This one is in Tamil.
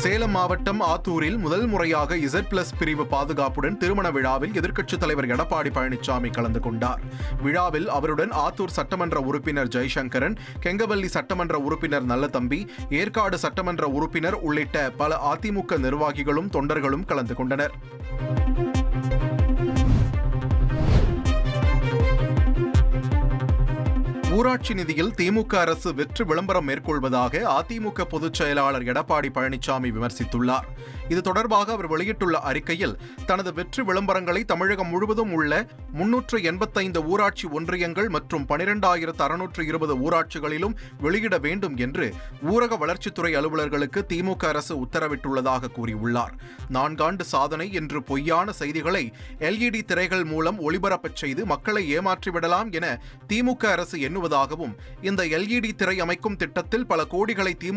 சேலம் மாவட்டம் ஆத்தூரில் முதல் முறையாக இசட் பிளஸ் பிரிவு பாதுகாப்புடன் திருமண விழாவில் எதிர்க்கட்சித் தலைவர் எடப்பாடி பழனிசாமி கலந்து கொண்டார். விழாவில் அவருடன் ஆத்தூர் சட்டமன்ற உறுப்பினர் ஜெய்சங்கரன் கெங்கவல்லி சட்டமன்ற உறுப்பினர் நல்லதம்பி ஏற்காடு சட்டமன்ற உறுப்பினர் உள்ளிட்ட பல அதிமுக நிர்வாகிகளும் தொண்டர்களும் கலந்து கொண்டனர். ஊராட்சி நிதியில் திமுக அரசு வெற்று விளம்பரம் மேற்கொள்வதாக அதிமுக பொதுச் செயலாளர் எடப்பாடி பழனிசாமி விமர்சித்துள்ளார். இது தொடர்பாக அவர் வெளியிட்டுள்ள அறிக்கையில் தனது வெற்றி விளம்பரங்களை தமிழகம் முழுவதும் உள்ள முன்னூற்று எண்பத்தைந்து ஊராட்சி ஒன்றியங்கள் மற்றும் பனிரெண்டாயிரத்து அறுநூற்று இருபது ஊராட்சிகளிலும் வெளியிட வேண்டும் என்று ஊரக வளர்ச்சித்துறை அலுவலர்களுக்கு திமுக அரசு உத்தரவிட்டுள்ளதாக கூறியுள்ளார். நான்காண்டு சாதனை என்று பொய்யான செய்திகளை எல்இடி திரைகள் மூலம் ஒளிபரப்பச் செய்து மக்களை ஏமாற்றிவிடலாம் என திமுக அரசு எண்ணுவதாகவும் இந்த எல்இடி திரை அமைக்கும் திட்டத்தில் பல கோடிகளை திமுக